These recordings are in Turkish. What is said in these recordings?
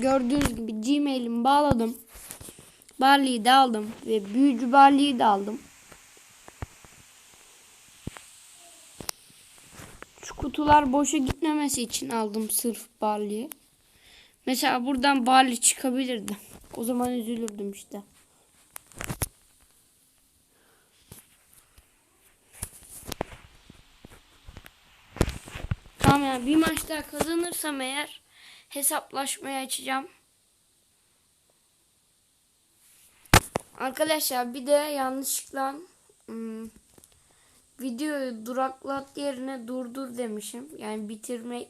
gördüğünüz gibi Gmail'imi bağladım. Barley'i de aldım ve büyücü Barley'i de aldım. Şu kutular boşa gitmemesi için aldım sırf Barley'i. Mesela buradan Barley çıkabilirdi. O zaman üzülürdüm işte. Tamam yani bir maç daha kazanırsam eğer hesaplaşmayı açacağım. Arkadaşlar bir de yanlışlıkla hmm, videoyu duraklat yerine durdur demişim. Yani bitirme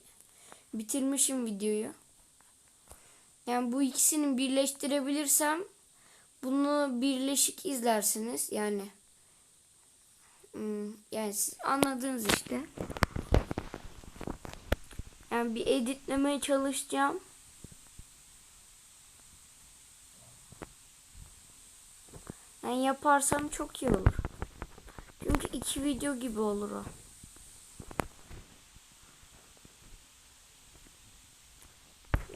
bitirmişim videoyu. Yani bu ikisini birleştirebilirsem bunu birleşik izlersiniz. Yani hmm, yani siz anladınız işte. Yani bir editlemeye çalışacağım. Yani yaparsam çok iyi olur. Çünkü iki video gibi olur o.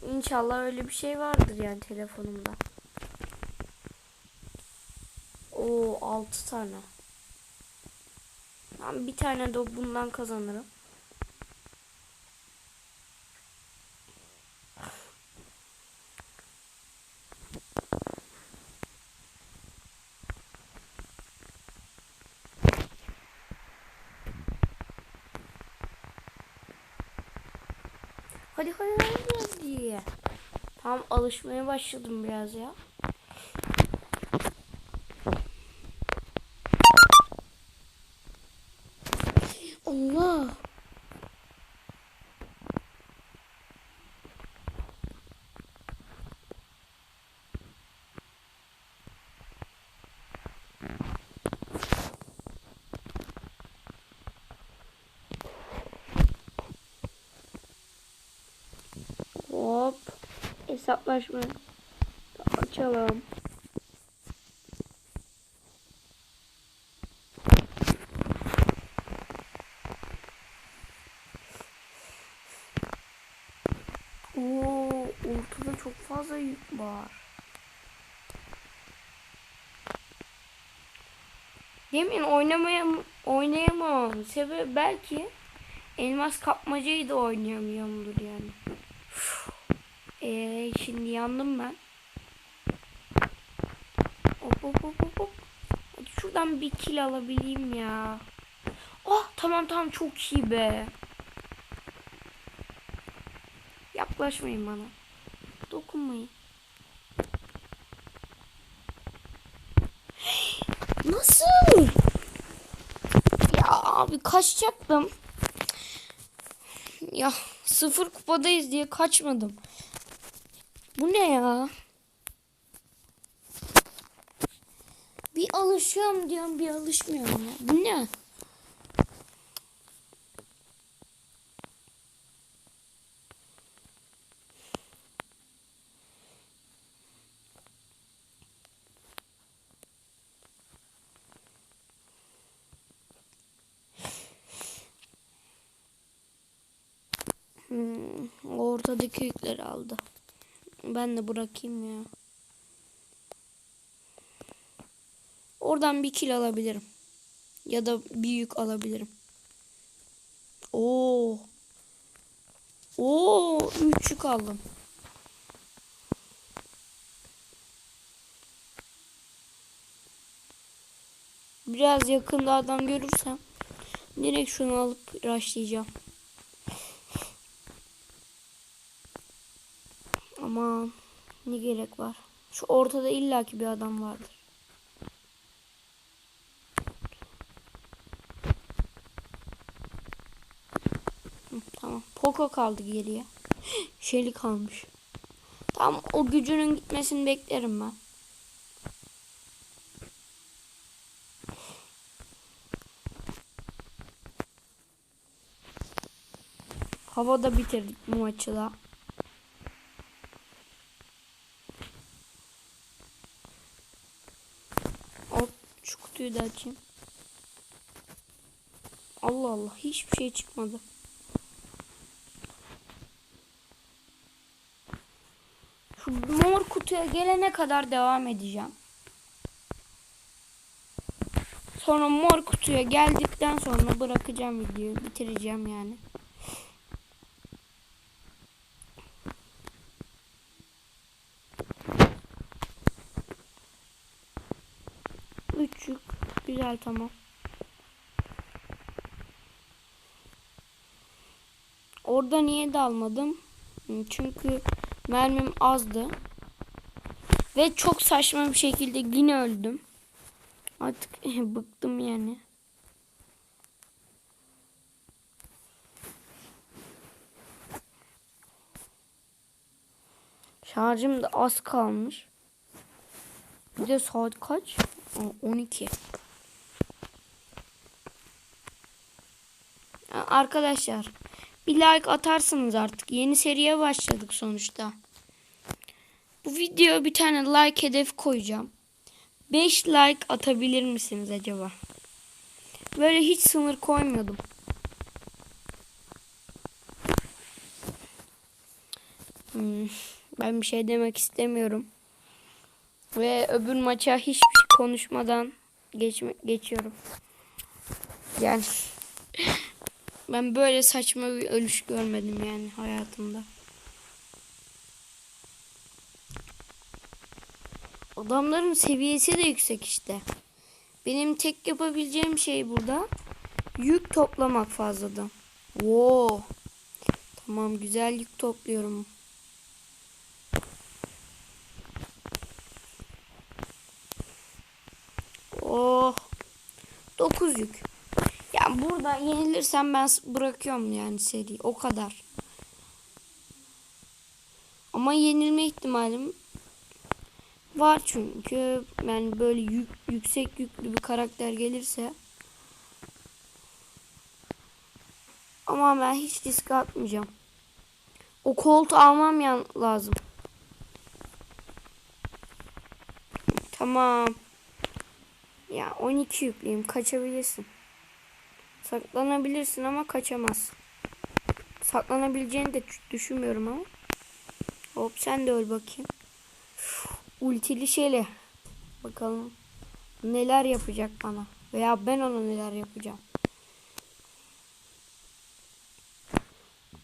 İnşallah öyle bir şey vardır yani telefonumda. O 6 tane. Ben bir tane de bundan kazanırım. Hadi hadi hadi. Tam alışmaya başladım biraz ya. Allah. Hop. Hesaplaşma. Açalım. Oo, ortada çok fazla yük var. Yemin oynamaya oynayamam. Sebebi belki elmas kapmacayı da oynayamıyorumdur yani. Eee şimdi yandım ben. Hop hop hop hop hop. Şuradan bir kill alabileyim ya. Oh tamam tamam çok iyi be. Yaklaşmayın bana. Dokunmayın. Nasıl? Ya abi kaçacaktım. Ya sıfır kupadayız diye kaçmadım. Bu ne ya? Bir alışıyorum diyorum bir alışmıyorum ya. Bu ne? Hmm, ortadaki yükleri aldı. Ben de bırakayım ya. Oradan bir kil alabilirim. Ya da bir yük alabilirim. Oo. Oo, üç yük aldım. Biraz yakında adam görürsem direkt şunu alıp rushlayacağım. Aman ne gerek var. Şu ortada illaki bir adam vardır. Tamam. Poco kaldı geriye. Şeli kalmış. Tamam o gücünün gitmesini beklerim ben. Havada bitirdik bu maçı da. Hop şu kutuyu da açayım. Allah Allah hiçbir şey çıkmadı. Şu mor kutuya gelene kadar devam edeceğim. Sonra mor kutuya geldikten sonra bırakacağım videoyu. Bitireceğim yani. Üç yük. Güzel tamam. Orada niye dalmadım? Çünkü mermim azdı. Ve çok saçma bir şekilde yine öldüm. Artık bıktım yani. Şarjım da az kalmış. Bir de saat kaç? Aa, 12. Arkadaşlar bir like atarsınız artık. Yeni seriye başladık sonuçta. Bu video bir tane like hedef koyacağım. 5 like atabilir misiniz acaba? Böyle hiç sınır koymuyordum. Hmm, ben bir şey demek istemiyorum. Ve öbür maça hiçbir şey konuşmadan geçme, geçiyorum. Yani ben böyle saçma bir ölüş görmedim yani hayatımda. Adamların seviyesi de yüksek işte. Benim tek yapabileceğim şey burada yük toplamak fazladan. Wow. Tamam güzel yük topluyorum. Oh. 9 yük. Burada yenilirsem ben bırakıyorum yani seri. O kadar. Ama yenilme ihtimalim var çünkü yani böyle yük, yüksek yüklü bir karakter gelirse ama ben hiç risk atmayacağım. O koltuğu almam ya lazım. Tamam. Ya 12 yükleyeyim. Kaçabilirsin. Saklanabilirsin ama kaçamazsın. Saklanabileceğini de düşünmüyorum ama. Hop sen de öl bakayım. Ultili şeyle. Bakalım neler yapacak bana. Veya ben ona neler yapacağım.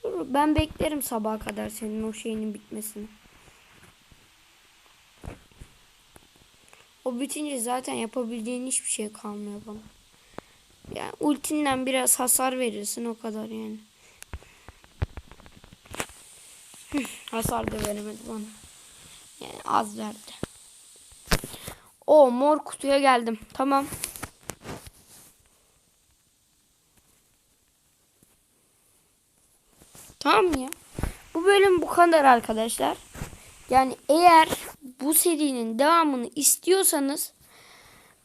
Ben beklerim sabaha kadar senin o şeyinin bitmesini. O bitince zaten yapabileceğin hiçbir şey kalmıyor bana. Yani ultinden biraz hasar verirsin o kadar yani. Hasar da veremedi bana. Yani az verdi. O mor kutuya geldim. Tamam. Tamam ya. Bu bölüm bu kadar arkadaşlar. Yani eğer bu serinin devamını istiyorsanız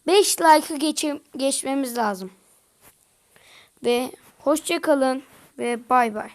5 like'ı geçmemiz lazım. Ve hoşça kalın ve bay bay.